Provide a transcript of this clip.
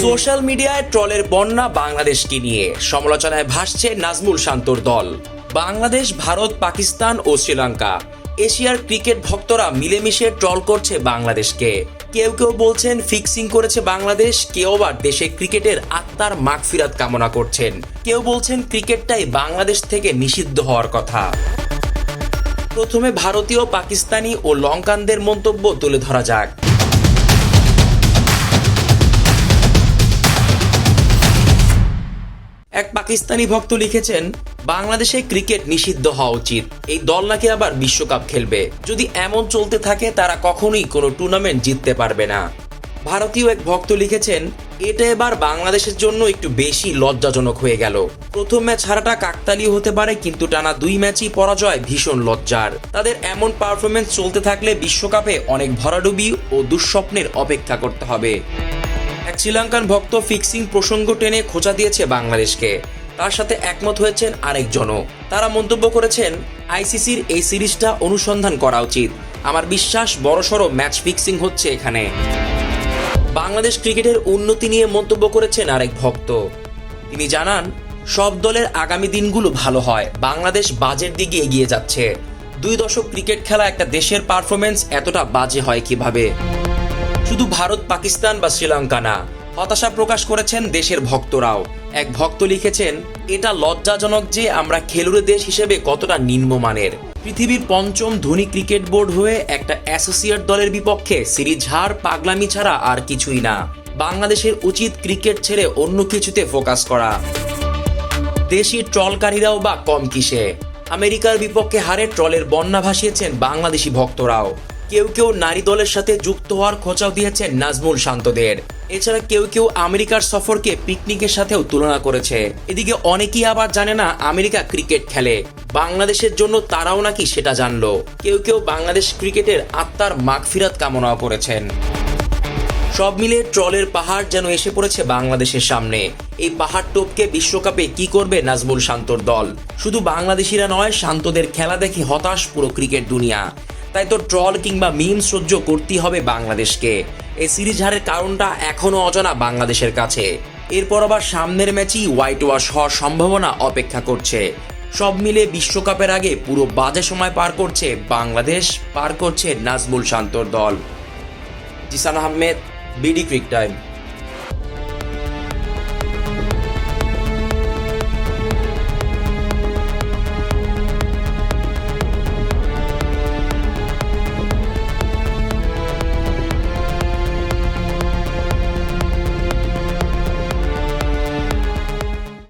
Social মিডিয়ায় ট্রলের বন্যা বাংলাদেশকে নিয়ে সমালোচনায় ভাসছে নাজমুল শান্তর দল। বাংলাদেশ, ভারত, পাকিস্তান ও শ্রীলঙ্কা, এশিয়ার ক্রিকেট ভক্তরা মিলেমিশে ট্রল করছে বাংলাদেশকে। কেউ কেউ বলছেন ফিক্সিং করেছে বাংলাদেশ, কেউ আবার দেশে ক্রিকেটের আত্মার মাগফিরাত কামনা করছেন। কেউ বলছেন ক্রিকেটটাই বাংলাদেশ থেকে নিষিদ্ধ হওয়ার কথা। প্রথমে ভারতীয়, পাকিস্তানি ও লঙ্কানদের মন্তব্য তুলে ধরা যাক। এক পাকিস্তানি ভক্ত লিখেছেন, বাংলাদেশে ক্রিকেট নিষিদ্ধ হওয়া উচিত। এই দল নাকি আবার বিশ্বকাপ খেলবে। যদি এমন চলতে থাকে, তারা কখনোই কোনো টুর্নামেন্ট জিততে পারবে না। ভারতীয় এক ভক্ত লিখেছেন, এটা এবার বাংলাদেশের জন্য একটু বেশি লজ্জাজনক হয়ে গেল। প্রথম ম্যাচ হারাটা কাকতালীয় হতে পারে, কিন্তু টানা দুই ম্যাচই পরাজয় ভীষণ লজ্জার। তাদের এমন পারফরমেন্স চলতে থাকলে বিশ্বকাপে অনেক ভরাডুবি ও দুঃস্বপ্নের অপেক্ষা করতে হবে। এক শ্রীলঙ্কান ভক্ত ফিক্সিং প্রসঙ্গ টেনে খোঁচা দিয়েছে বাংলাদেশকে। তার সাথে একমত হয়েছেন আরেকজনও। তারা মন্তব্য করেছেন, আইসিসির এই সিরিজটা অনুসন্ধান করা উচিত। আমার বিশ্বাস, বড়সড় ম্যাচ ফিক্সিং হচ্ছে এখানে। বাংলাদেশ ক্রিকেটের উন্নতি নিয়ে মন্তব্য করেছেন আরেক ভক্ত। তিনি জানান, সব দলের আগামী দিনগুলো ভালো হয়। বাংলাদেশ বাজের দিকে এগিয়ে যাচ্ছে। দুই দশক ক্রিকেট খেলা একটা দেশের পারফরমেন্স এতটা বাজে হয় কীভাবে? শুধু ভারত, পাকিস্তান বা শ্রীলঙ্কা না, হতাশা প্রকাশ করেছেন দেশের ভক্তরাও। এক ভক্ত লিখেছেন, এটা লজ্জাজনক যে আমরা খেলুড়ে দেশ হিসেবে কতটা নিম্নমানের। পৃথিবীর পঞ্চম ধনী ক্রিকেট বোর্ড হয়ে একটা অ্যাসোসিয়েট দলের বিপক্ষে সিরিজ হার, পাগলামি ছাড়া আর কিছুই না। বাংলাদেশের উচিত ক্রিকেট ছেড়ে অন্য কিছুতে ফোকাস করা। দেশি ট্রলকারীরাও বা কম কিসে। আমেরিকার বিপক্ষে হারে ট্রলের বন্যা ভাসিয়েছেন বাংলাদেশি ভক্তরাও। কেউ কেউ নারী দলের সাথে যুক্ত হওয়ার খোঁচাও দিয়েছেন নাজমুল শান্তদের। এছাড়া কেউ কেউ আমেরিকার সফরকে পিকনিকের সাথেও তুলনা করেছে। এদিকে অনেকেই আবার জানে না আমেরিকা ক্রিকেট খেলে। বাংলাদেশের জন্য তারাও নাকি সেটা জানলো। কেউ কেউ বাংলাদেশ ক্রিকেটের আত্মার মাগফিরাত কামনাও করেছেন। সব মিলে ট্রলের পাহাড় যেন এসে পড়েছে বাংলাদেশের সামনে। এই পাহাড় টোপকে বিশ্বকাপে কি করবে নাজমুল শান্তর দল? শুধু বাংলাদেশিরা নয়, শান্তদের খেলা দেখে হতাশ পুরো ক্রিকেট দুনিয়া। তাই তো ট্রল কিংবা মিম সহ্য করতেই হবে বাংলাদেশকে। এই সিরিজ হারের কারণটা এখনও অজানা বাংলাদেশের কাছে। এরপর আবার সামনের ম্যাচই হোয়াইট ওয়াশ হওয়ার সম্ভাবনা অপেক্ষা করছে। সব মিলে বিশ্বকাপের আগে পুরো বাজে সময় পার করছে বাংলাদেশ, পার করছে নাজমুল শান্তর দল। Jisan Ahmed, BD crick time.